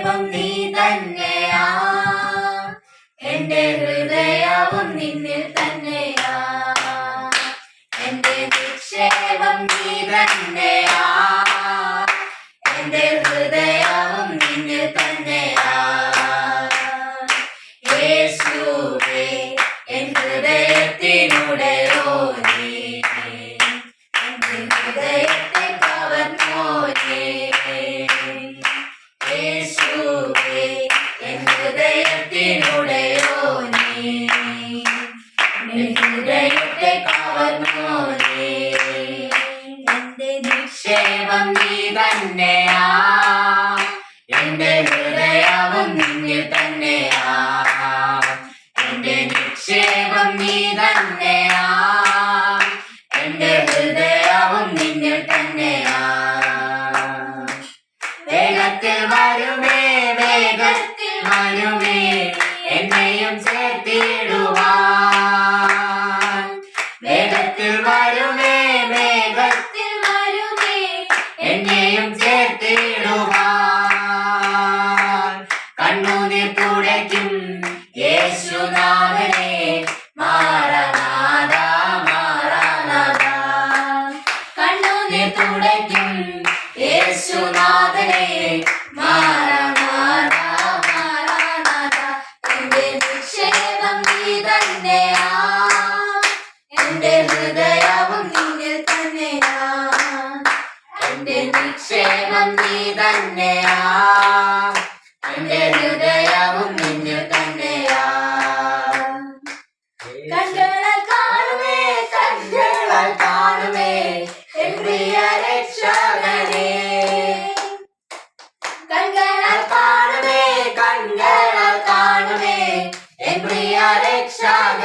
നിക്ഷേപം നീ തന്നെയാ. എന്റെ ഹൃദയവും നിന്നിൽ തന്നെയാ. എന്റെ നിക്ഷേപം നീ തന്നെയാ. നിക്ഷേപം നീ തന്നെയാ. എന്റെ ഹൃദയവും നിന്നിൽ തന്നെയാ. എന്റെ നിക്ഷേപം നീ തന്നെയാ. എന്റെ ഹൃദയവും നിന്നിൽ തന്നെയാ. വേഗത്തിൽ വരുമേ വേഗത്തിൽ വരുമേ എന്നെയും ചേർത്തിടുവാൻ വേഗത്തിൽ വരുമേ വേഗത്തിൽ വരുമേ എന്നെയും ചേർത്തിടുവാൻ കണ്ണുനീർ തുടയ്ക്കും യേശുനാഥനെ മാറനാഥ മാറനാഥ കണ്ണുനീർ തുടയ്ക്കും യേശുനാഥനെ എന്റെ നിക്ഷേപം നീ തന്നെയാ. എന്റെ ഹൃദയവും നിന്നിൽ തന്നെയാ. എന്റെ നിക്ഷേപം നീ തന്നെയാ.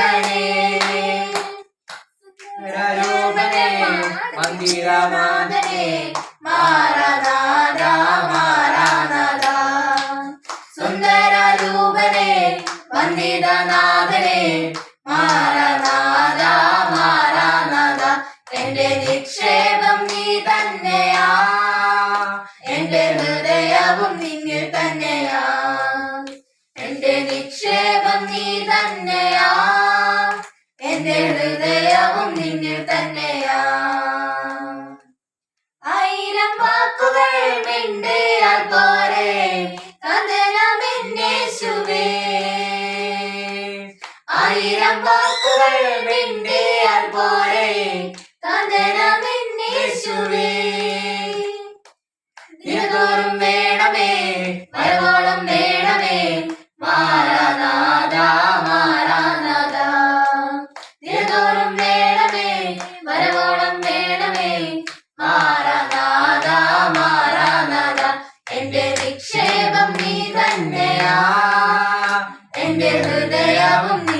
രക്ഷകനെ രൂപനെ മന്ദിരനാഥനെ മാറനാഥ മാറനാഥ സുന്ദര രൂപനെ വന്ദിതനാഥനെ മാറനാഥ മാറനാഥ എന്റെ നിക്ഷേപം നീ തന്നെയാ എന്റെ ഹൃദയവും നിന്നിൽ തന്നെയാ എന്റെ നിക്ഷേപം നീ തന്നെയാ. എന്റെ ഹൃദയവും നിന്നിൽ തന്നെയാ. ആയിരം വാക്കുകൾ മിണ്ടിയാൽ പോരെ ആയിരം വാക്കുകൾ മിണ്ടിയാൽ പോരെ தயாவும்